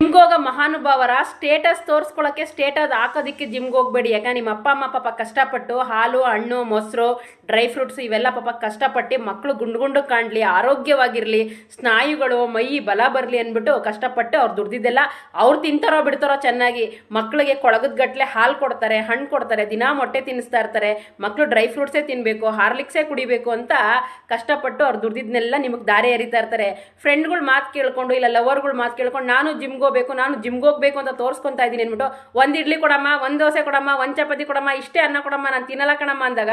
ಜಿಮ್ಗೆ ಹೋಗೋ ಮಹಾನುಭಾವರ status ತೋರಿಸ್ಕೊಳಕ್ಕೆ status ಹಾಕೋದಿಕ್ಕೆ ಜಿಮ್ಗೆ ಹೋಗ್ಬೇಡಿ ಯಾಕಂದ್ರೆ ನಿಮ್ಮ ಅಪ್ಪ, ಅಮ್ಮ ಪಾಪ ಕಷ್ಟಪಟ್ಟು ಹಾಲು, ಹಣ್ಣು, ಮೊಸರು ಡ್ರೈ ಫ್ರೂಟ್ಸ್ ಇವೆಲ್ಲ ಪಾಪ ಕಷ್ಟಪಟ್ಟು ಮಕ್ಕಳು ಗುಂಡು ಗುಂಡು ಕಾಣಲಿ, ಆರೋಗ್ಯವಾಗಿರಲಿ, ಸ್ನಾಯುಗಳು, ಮೈ ಬಲ ಬರಲಿ ಅಂದ್ಬಿಟ್ಟು ಕಷ್ಟಪಟ್ಟು ಅವ್ರು ದುಡ್ದಿದ್ದೆಲ್ಲ ಅವ್ರು ತಿಂತಾರೋ ಬಿಡ್ತಾರೋ ಚೆನ್ನಾಗಿ. ಮಕ್ಕಳಿಗೆ ಕೊಳಗದ ಗಟ್ಟಲೆ ಹಾಲು ಕೊಡ್ತಾರೆ, ಹಣ್ಣು ಕೊಡ್ತಾರೆ, ದಿನಾ ಮೊಟ್ಟೆ ತಿನ್ನಿಸ್ತಾ ಇರ್ತಾರೆ. ಮಕ್ಕಳು ಡ್ರೈ ಫ್ರೂಟ್ಸೇ ತಿನ್ನಬೇಕು ಹಾರ್ಲಿಕ್ಸೇ ಕುಡಿಬೇಕು ಅಂತ ಕಷ್ಟಪಟ್ಟು ಅವ್ರು ದುಡ್ದಿದ್ನೆಲ್ಲ ನಿಮಗೆ ದಾರಿ ಎರಿತಾ ಇರ್ತಾರೆ. ಫ್ರೆಂಡ್ಗಳು ಮಾತು ಕೇಳ್ಕೊಂಡು ಇಲ್ಲ ಲವರ್ಗಳು ಮಾತು ಕೇಳ್ಕೊಂಡು ನಾನು ಜಿಮ್ಗೆ ಹೋಗ್ಬೇಕು, ನಾನು ಜಿಮ್ಗೆ ಹೋಗ್ಬೇಕು ಅಂತ ತೋರಿಸ್ಕೊಂತಾ ಇದ್ದೀನಿ ಅಂದ್ಬಿಟ್ಟು ಒಂದು ಇಡ್ಲಿ ಕೊಡಮ್ಮ, ಒಂದು ದೋಸೆ ಕೊಡಮ್ಮ, ಒಂದು ಚಪಾತಿ ಕೊಡಮ್ಮ, ಇಷ್ಟೇ ಅನ್ನ ಕೊಡಮ್ಮ, ನಾನು ತಿನ್ನಲ್ಲ ಕಣಮ್ಮ ಅಂದಾಗ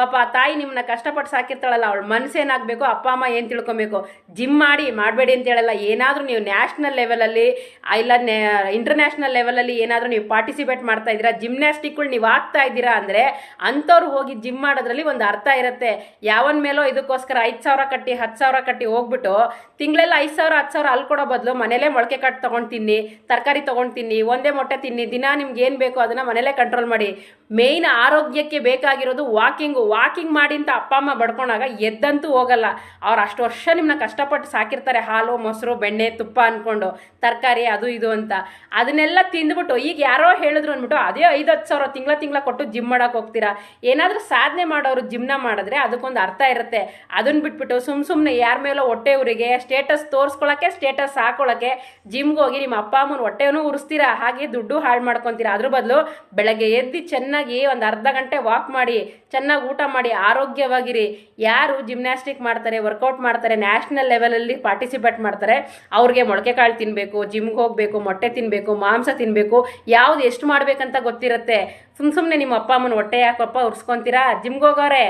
ಪಾಪ ತಾಯಿ ನಿಮ್ಮನ್ನ ಕಷ್ಟಪಟ್ಟು ಸಾಕಿರ್ತಾಳಲ್ಲ, ಅವಳು ಮನಸ್ಸೇನಾಗಬೇಕು ಅಪ್ಪ, ಅಮ್ಮ ಏನು ತಿಳ್ಕೊಬೇಕು? ಜಿಮ್ ಮಾಡಿ, ಮಾಡಬೇಡಿ ಅಂತ ಹೇಳಲ್ಲ. ಏನಾದರೂ ನೀವು ನ್ಯಾಷನಲ್ ಲೆವೆಲಲ್ಲಿ ಇಲ್ಲ ಇಂಟರ್ನ್ಯಾಷನಲ್ ಲೆವೆಲಲ್ಲಿ ಏನಾದರೂ ನೀವು ಪಾರ್ಟಿಸಿಪೇಟ್ ಮಾಡ್ತಾ ಇದ್ದೀರಾ ಜಿಮ್ನಾಸ್ಟಿಕ್ಗಳು ನೀವು ಆಗ್ತಾ ಇದ್ದೀರಾ ಅಂದರೆ ಅಂಥವ್ರು ಹೋಗಿ ಜಿಮ್ ಮಾಡೋದ್ರಲ್ಲಿ ಒಂದು ಅರ್ಥ ಇರುತ್ತೆ. ಯಾವನ ಮೇಲೋ ಇದಕ್ಕೋಸ್ಕರ ಐದು ಸಾವಿರ ಕಟ್ಟಿ, ಹತ್ತು ಸಾವಿರ ಕಟ್ಟಿ ಹೋಗ್ಬಿಟ್ಟು ತಿಂಗಳೆಲ್ಲ ಐದು ಸಾವಿರ, ಹತ್ತು ಸಾವಿರ ಅಲ್ಲಿ ಕೊಡೋ ಬದಲು ಮನೇಲೇ ಮೊಳಕೆ ಕಟ್ಟು ತೊಗೊಂಡು ತಿನ್ನಿ, ತರಕಾರಿ ತೊಗೊಂಡು ತಿನ್ನಿ, ಒಂದೇ ಮೊಟ್ಟೆ ತಿನ್ನಿ, ದಿನ ನಿಮ್ಗೆ ಏನು ಬೇಕೋ ಅದನ್ನು ಮನೇಲೇ ಕಂಟ್ರೋಲ್ ಮಾಡಿ. ಮೇಯ್ನ್ ಆರೋಗ್ಯಕ್ಕೆ ಬೇಕಾಗಿರೋದು ವಾಕಿಂಗು ವಾಕಿಂಗ್ ಮಾಡಿ ಅಂತ ಅಪ್ಪ, ಅಮ್ಮ ಬಡ್ಕೊಂಡಾಗ ಎದ್ದಂತೂ ಹೋಗಲ್ಲ. ಅವ್ರು ಅಷ್ಟು ವರ್ಷ ನಿಮ್ಮನ್ನ ಕಷ್ಟಪಟ್ಟು ಸಾಕಿರ್ತಾರೆ, ಹಾಲು, ಮೊಸರು, ಬೆಣ್ಣೆ, ತುಪ್ಪ ಅಂದ್ಕೊಂಡು ತರಕಾರಿ, ಅದು, ಇದು ಅಂತ. ಅದನ್ನೆಲ್ಲ ತಿಂದ್ಬಿಟ್ಟು ಈಗ ಯಾರೋ ಹೇಳಿದ್ರು ಅಂದ್ಬಿಟ್ಟು, ಅದೇ ಐದು ಹತ್ತು ಸಾವಿರ ತಿಂಗಳ ತಿಂಗಳ ಕೊಟ್ಟು ಜಿಮ್ ಮಾಡೋಕೆ ಹೋಗ್ತೀರಾ? ಏನಾದರೂ ಸಾಧನೆ ಮಾಡೋರು ಜಿಮ್ನ ಮಾಡಿದ್ರೆ ಅದಕ್ಕೊಂದು ಅರ್ಥ ಇರುತ್ತೆ. ಅದನ್ನ ಬಿಟ್ಬಿಟ್ಟು ಸುಮ್ ಸುಮ್ಮನೆ ಯಾರ ಮೇಲೋ ಹೊಟ್ಟೆ ಊರಿಗೆ ಸ್ಟೇಟಸ್ ತೋರಿಸ್ಕೊಳಕ್ಕೆ ಸ್ಟೇಟಸ್ ಹಾಕೊಳ್ಳೋಕ್ಕೆ ಜಿಮ್ಗೆ ಹೋಗಿ ನಿಮ್ಮ ಅಪ್ಪ, ಅಮ್ಮನ ಹೊಟ್ಟೆನೂ ಉರಿಸ್ತೀರಾ? ಹಾಗೆ ದುಡ್ಡು ಹಾಳು ಮಾಡ್ಕೊತೀರಾ? ಅದ್ರ ಬದಲು ಬೆಳಗ್ಗೆ ಎದ್ದು ಚೆನ್ನಾಗಿ ಒಂದು ಅರ್ಧ ಗಂಟೆ ವಾಕ್ ಮಾಡಿ, ಚೆನ್ನಾಗಿ ಊಟ ಮಾಡಿ ಆರೋಗ್ಯವಾಗಿರಿ. ಯಾರು ಜಿಮ್ನಾಸ್ಟಿಕ್ ಮಾಡ್ತಾರೆ ವರ್ಕೌಟ್ ಮಾಡ್ತಾರೆ ನ್ಯಾಷನಲ್ ಲೆವೆಲಲ್ಲಿ ಪಾರ್ಟಿಸಿಪೇಟ್ ಮಾಡ್ತಾರೆ, ಅವ್ರಿಗೆ ಮೊಳಕೆ ಕಾಳು ತಿನ್ನಬೇಕು ಜಿಮ್ಗೆ ಹೋಗಬೇಕು, ಮೊಟ್ಟೆ ತಿನ್ನಬೇಕು ಮಾಂಸ ತಿನ್ನಬೇಕು ಯಾವ್ದು ಎಷ್ಟು ಮಾಡಬೇಕಂತ ಗೊತ್ತಿರುತ್ತೆ. ಸುಮ್ಮ ಸುಮ್ಮನೆ ನಿಮ್ಮ ಅಪ್ಪ ಅಮ್ಮನ ಹೊಟ್ಟೆ ಯಾಕಪ್ಪ ಉರ್ಸ್ಕೊತೀರಾ? ಜಿಮ್ಗೆ ಹೋಗೋರೆ.